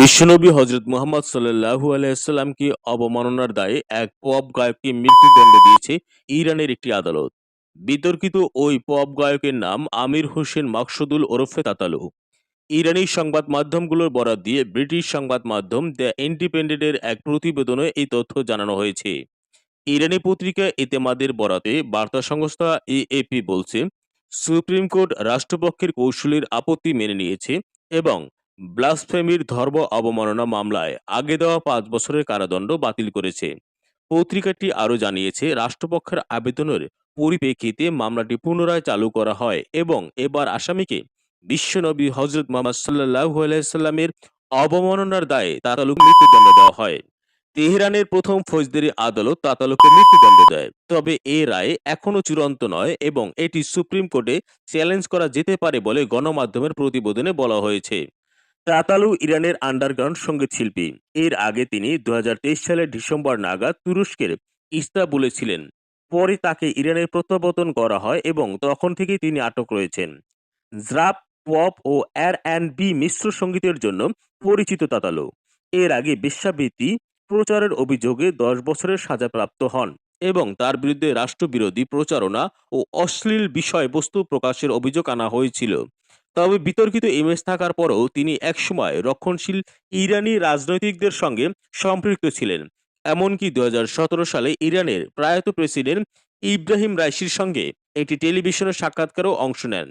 বিশ্বনবী হজরত মুহাম্মদ সাল্লাহু আলাইসাল্লামকে অবমাননার দায়ে এক পপ গায়ককে মৃত্যুদণ্ড দিয়েছে ইরানের একটি আদালত। বিতর্কিত ওই পপ গায়কের নাম আমির হোসেন মাকসুদুল ওরফে তাতালু ইরানি সংবাদ মাধ্যমগুলোর বরাত দিয়ে ব্রিটিশ সংবাদ মাধ্যম দ্য ইন্ডিপেন্ডেন্টের এক প্রতিবেদনে এই তথ্য জানানো হয়েছে। ইরানি পত্রিকা এতেমাদের বরাতে বার্তা সংস্থা এএপি বলছে, সুপ্রিম কোর্ট রাষ্ট্রপক্ষের কৌশলীর আপত্তি মেনে নিয়েছে এবং ব্লাসফেমির ধর্ম অবমাননা মামলায় আগে দেওয়া পাঁচ বছরের কারাদণ্ড বাতিল করেছে। পত্রিকাটি আরও জানিয়েছে, রাষ্ট্রপক্ষের আবেদনের পরিপ্রেক্ষিতে মামলাটি পুনরায় চালু করা হয় এবং এবার আসামিকে বিশ্বনবী হজরত মোহাম্মদ সাল্লাহু আলাইসাল্লামের অবমাননার দায়ে তাতালুকে মৃত্যুদণ্ড দেওয়া হয়। তেহরানের প্রথম ফৌজদারি আদালত তাতালুকে মৃত্যুদণ্ড দেয়। তবে এ রায় এখনও চূড়ান্ত নয় এবং এটি সুপ্রিম কোর্টে চ্যালেঞ্জ করা যেতে পারে বলে গণমাধ্যমের প্রতিবেদনে বলা হয়েছে। তাতালু ইরানের আন্ডারগ্রাউন্ড সংগীত শিল্পী এর আগে তিনি দুহাজার তেইশ সালের ডিসেম্বর নাগাদ তুরস্কের ইস্তাবুলে ছিলেন। পরে তাকে ইরানের প্রত্যাবর্তন করা হয় এবং তখন থেকেই তিনি আটক রয়েছেন। জ্রাপ পপ ও আর অ্যান্ড বি মিশ্র সঙ্গীতের জন্য পরিচিত তাতালু এর আগে বেশ্যাবৃত্তি প্রচারের অভিযোগে দশ বছরের সাজাপ্রাপ্ত হন এবং তার বিরুদ্ধে রাষ্ট্রবিরোধী প্রচারণা ও অশ্লীল বিষয়বস্তু প্রকাশের অভিযোগ আনা হয়েছিল। তবে বিতর্কিত ইমেজ থাকার পরেও তিনি একসময় রক্ষণশীল ইরানি রাজনৈতিকদের সঙ্গে সম্পৃক্ত ছিলেন। এমনকি দুই হাজার সতেরো সালে ইরানের প্রয়াত প্রেসিডেন্ট ইব্রাহিম রাইসির সঙ্গে একটি টেলিভিশনের সাক্ষাৎকারও অংশ নেন।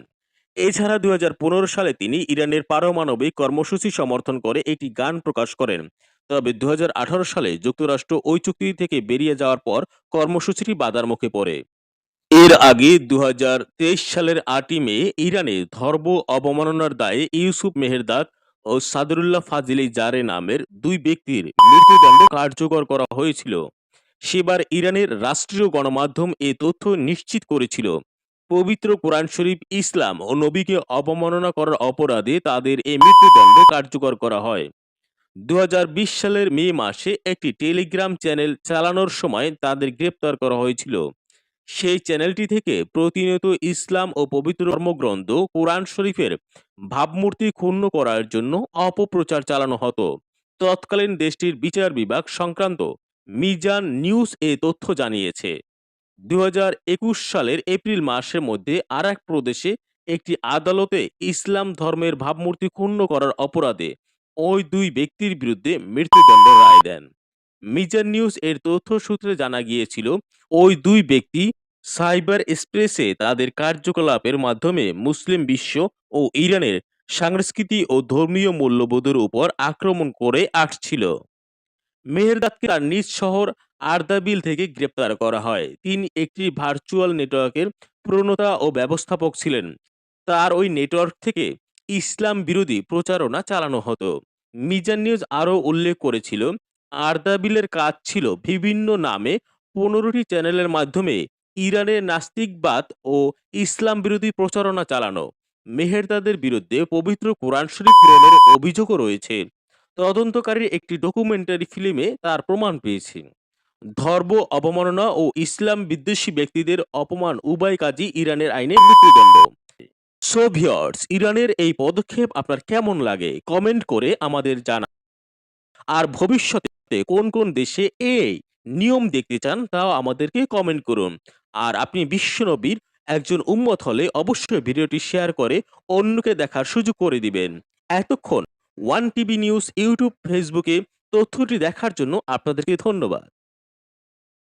এছাড়া দুই হাজার পনেরো সালে তিনি ইরানের পারমাণবিক কর্মসূচি সমর্থন করে একটি গান প্রকাশ করেন। তবে দুই হাজার আঠারো সালে যুক্তরাষ্ট্র ওই চুক্তি থেকে বেরিয়ে যাওয়ার পর কর্মসূচিটি বাধার মুখে পড়ে। এর আগে দু হাজার তেইশ সালের আটই মে ইরানে ধর্ম অবমাননার দায়ে ইউসুফ মেহেরদাদ ও সাদরুল্লাহ ফাজিলি জারে নামের দুই ব্যক্তির মৃত্যুদণ্ড কার্যকর করা হয়েছিল। সেবার ইরানের রাষ্ট্রীয় গণমাধ্যম এ তথ্য নিশ্চিত করেছিল। পবিত্র কোরআন শরীফ, ইসলাম ও নবীকে অবমাননা করার অপরাধে তাদের এই মৃত্যুদণ্ড কার্যকর করা হয়। দু হাজার বিশ সালের মে মাসে একটি টেলিগ্রাম চ্যানেল চালানোর সময় তাদের গ্রেপ্তার করা হয়েছিল। সেই চ্যানেলটি থেকে প্রতিনিয়ত ইসলাম ও পবিত্র ধর্মগ্রন্থ, কোরআন শরীফের ভাবমূর্তি ক্ষুণ্ণ করার জন্য অপপ্রচার চালানো হতো। তৎকালীন দেশটির বিচার বিভাগ সংক্রান্ত মিজান নিউজ এ তথ্য জানিয়েছে। দুই হাজার একুশ সালের এপ্রিল মাসের মধ্যে আর এক প্রদেশে একটি আদালতে ইসলাম ধর্মের ভাবমূর্তি ক্ষুণ্ণ করার অপরাধে ওই দুই ব্যক্তির বিরুদ্ধে মৃত্যুদণ্ড রায় দেন। মিজান নিউজ এর তথ্য সূত্রে জানা গিয়েছিল, ওই দুই ব্যক্তি সাইবার স্পেসে তাদের কার্যকলাপের মাধ্যমে মুসলিম বিশ্ব ও ইরানের সংস্কৃতি ও ধর্মীয় মূল্যবোধের উপর আক্রমণ করে আসছিল। মেহেরদাদকে তার নিজ শহর আর্দাবিল থেকে গ্রেপ্তার করা হয়। তিনি একটি ভার্চুয়াল নেটওয়ার্কের প্রণতা ও ব্যবস্থাপক ছিলেন। তার ওই নেটওয়ার্ক থেকে ইসলাম বিরোধী প্রচারণা চালানো হতো। মিজান নিউজ আরও উল্লেখ করেছিল, আর্দাবিলের কাজ ছিল বিভিন্ন নামে পনেরোটি চ্যানেলের মাধ্যমে ইরানের নাস্তিকবাদ ও ইসলাম বিরোধী প্রচারণা চালানো। মেহেরদাদের বিরুদ্ধে পবিত্র কোরআন শরীফ প্রেরণের অভিযোগও রয়েছে। তদন্তকারীর একটি ডকুমেন্টারি ফিল্মে তার প্রমাণ পেয়েছে। ধর্ম অবমাননা ও ইসলাম বিদ্বেষী ব্যক্তিদের অপমান উভয় কাজই ইরানের আইনে মৃত্যুদণ্ড। সো ভিউয়ার্স ইরানের এই পদক্ষেপ আপনার কেমন লাগে? কমেন্ট করে আমাদের জানা আর ভবিষ্যতে কোন কোন দেশে এই নিয়ম দেখতে চান, তাও আমাদেরকে কমেন্ট করুন। আর আপনি বিশ্বনবীর একজন উম্মত হলে অবশ্যই ভিডিওটি শেয়ার করে অন্যকে দেখার সুযোগ করে দিবেন। এতক্ষণ ওয়ান টিভি নিউজ ইউটিউব ফেসবুকে তথ্যটি দেখার জন্য আপনাদেরকে ধন্যবাদ।